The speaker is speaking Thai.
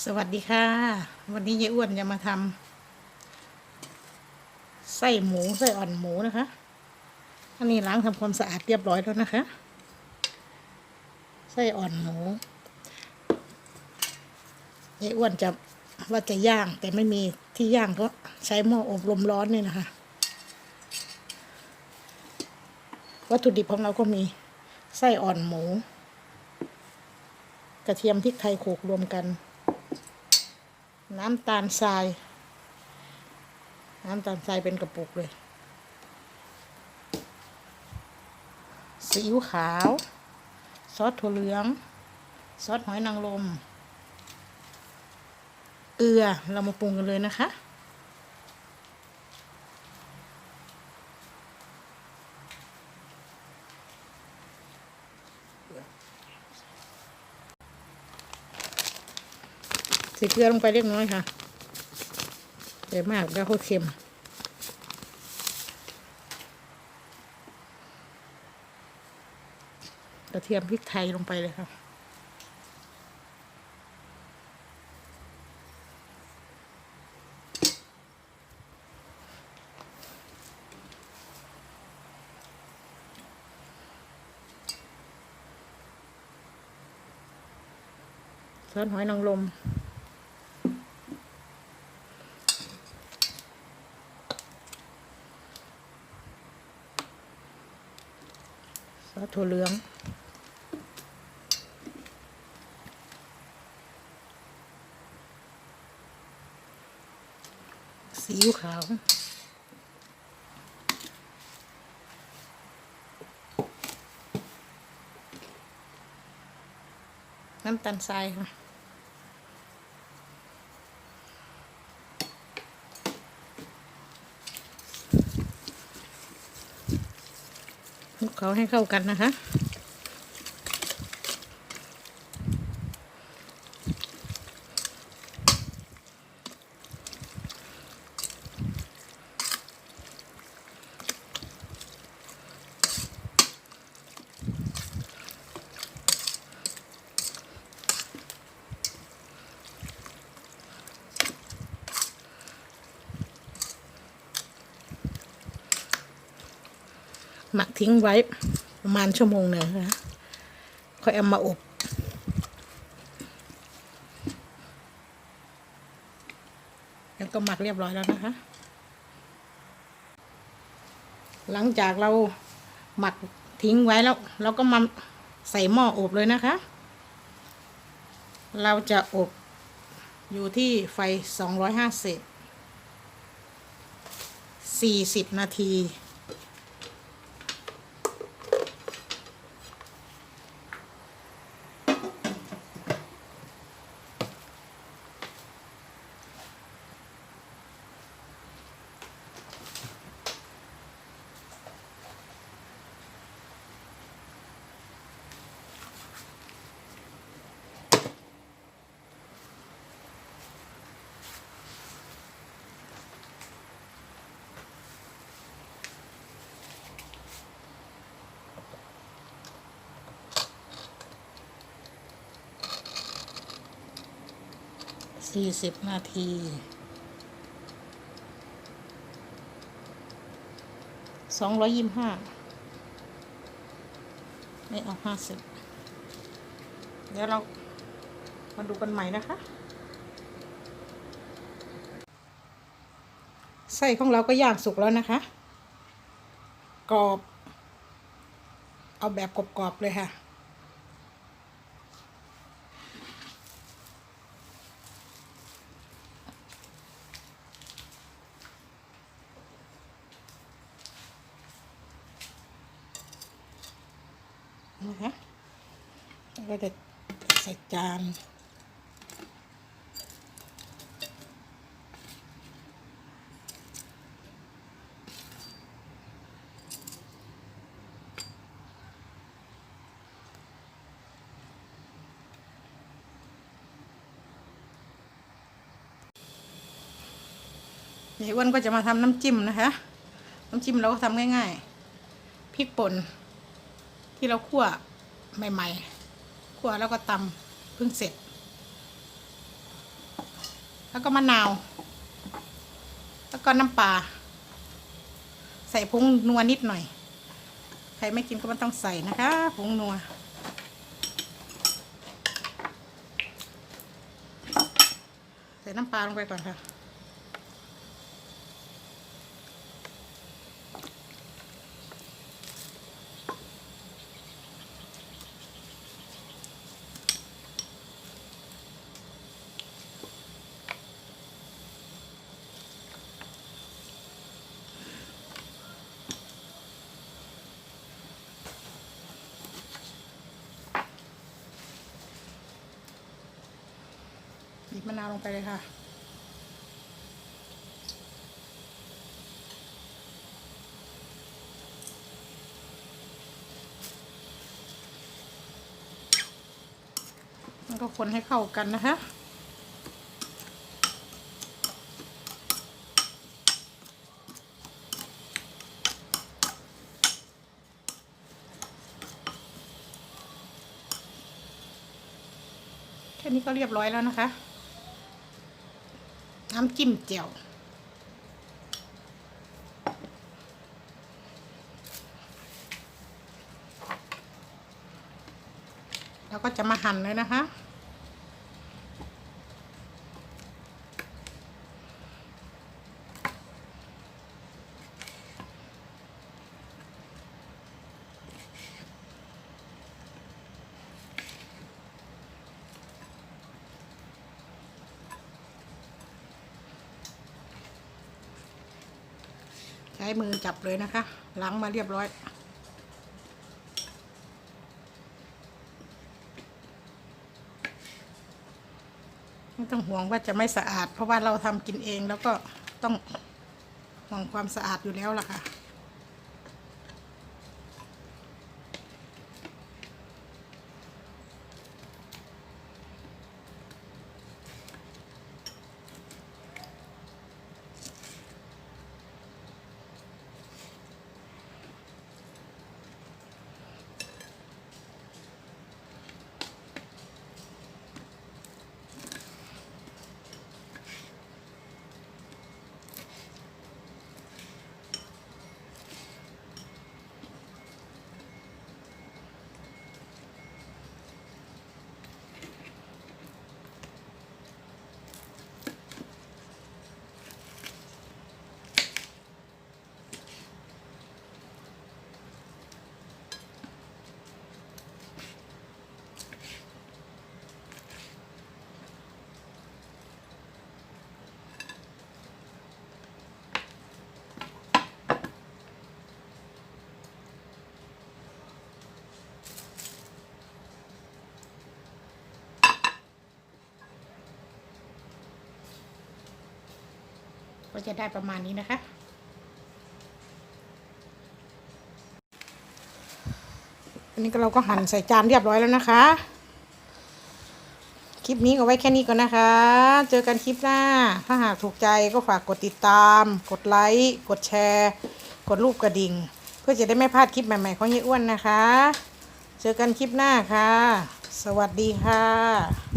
สวัสดีค่ะ วันนี้ยายอ้วนจะมาทำไส้หมูไส้อ่อนหมูนะคะ อันนี้ล้างทำความสะอาดเรียบร้อยแล้วนะคะ ไส้อ่อนหมูยายอ้วนจะว่าจะย่างแต่ไม่มีที่ย่างเพราะใช้หม้ออบลมร้อนนี่นะคะ วัตถุดิบของเราก็มีไส้อ่อนหมู กระเทียมพริกไทยโขลกรวมกัน น้ำตาลทราย น้ำตาลทรายเป็นกระปุกเลยซีอิ๊วขาว ซอสถั่วเหลือง ซอสหอยนางรม เกลือ เรามาปรุงกันเลยนะคะ ส่เกลือลงไปเล็กน้อยค่ะใส่มากแล้วเขาเค็มกระเทียมพริกไทยลงไปเลยค่ะซอสหอยนางรม ซอสถั่วเหลือง ซีอิ๊วขาวน้ำตาลทรายค่ะ คลุก เขาให้เข้ากันนะคะ หมักทิ้งไว้ประมาณชั่วโมงหนึ่งนะค่อยเอามาอบแล้วก็หมักเรียบร้อยแล้วนะคะ หลังจากเราหมักทิ้งไว้แล้วเราก็มาใส่หม้ออบเลยนะคะ เราจะอบอยู่ที่ไฟ 250 40 นาที สี่สิบนาที สองร้อยยี่ห้าไม่เอาห้าสิบเดี๋ยวเรามาดูกันใหม่นะคะไส้ของเราก็ย่างสุกแล้วนะคะ กรอบ เอาแบบกรอบๆเลยค่ะ นะคะแล้วก็จะใส่จานยายอ้วนก็จะมาทำน้ำจิ้มนะคะ น้ำจิ้มเราก็ทำง่ายๆ พริกป่น ที่เราคั่วใหม่ๆคั่วแล้วก็ตำเพิ่งเสร็จ แล้วก็มะนาว แล้วก็น้ำปลาใส่ผงนัวนิดหน่อย ใครไม่กินก็ไม่ต้องใส่นะคะผงนัวใส่น้ำปลาลงไปก่อนค่ะ บีบมะนาวลงไปเลยค่ะ แล้วก็คนให้เข้ากันนะคะแค่นี้ก็เรียบร้อยแล้วนะคะ น้ำจิ้มเจียวแล้วก็จะมาหั่นเลยนะคะ ช้มือจับเลยนะคะ ล้างมาเรียบร้อย ไม่ต้องห่วงว่าจะไม่สะอาด เพราะว่าเราทำกินเองแล้วก็ต้องห่วงความสะอาดอยู่แล้วล่ะค่ะ ก็จะได้ประมาณนี้นะคะ อันนี้ก็เราก็หั่นใส่จานเรียบร้อยแล้วนะคะ คลิปนี้ก็ไว้แค่นี้ก่อนนะคะ เจอกันคลิปหน้า ถ้าหากถูกใจก็ฝากกดติดตาม กดไลค์ กดแชร์ กดรูปกระดิ่ง เพื่อจะได้ไม่พลาดคลิปใหม่ๆของยายอ้วนนะคะ เจอกันคลิปหน้าค่ะ สวัสดีค่ะ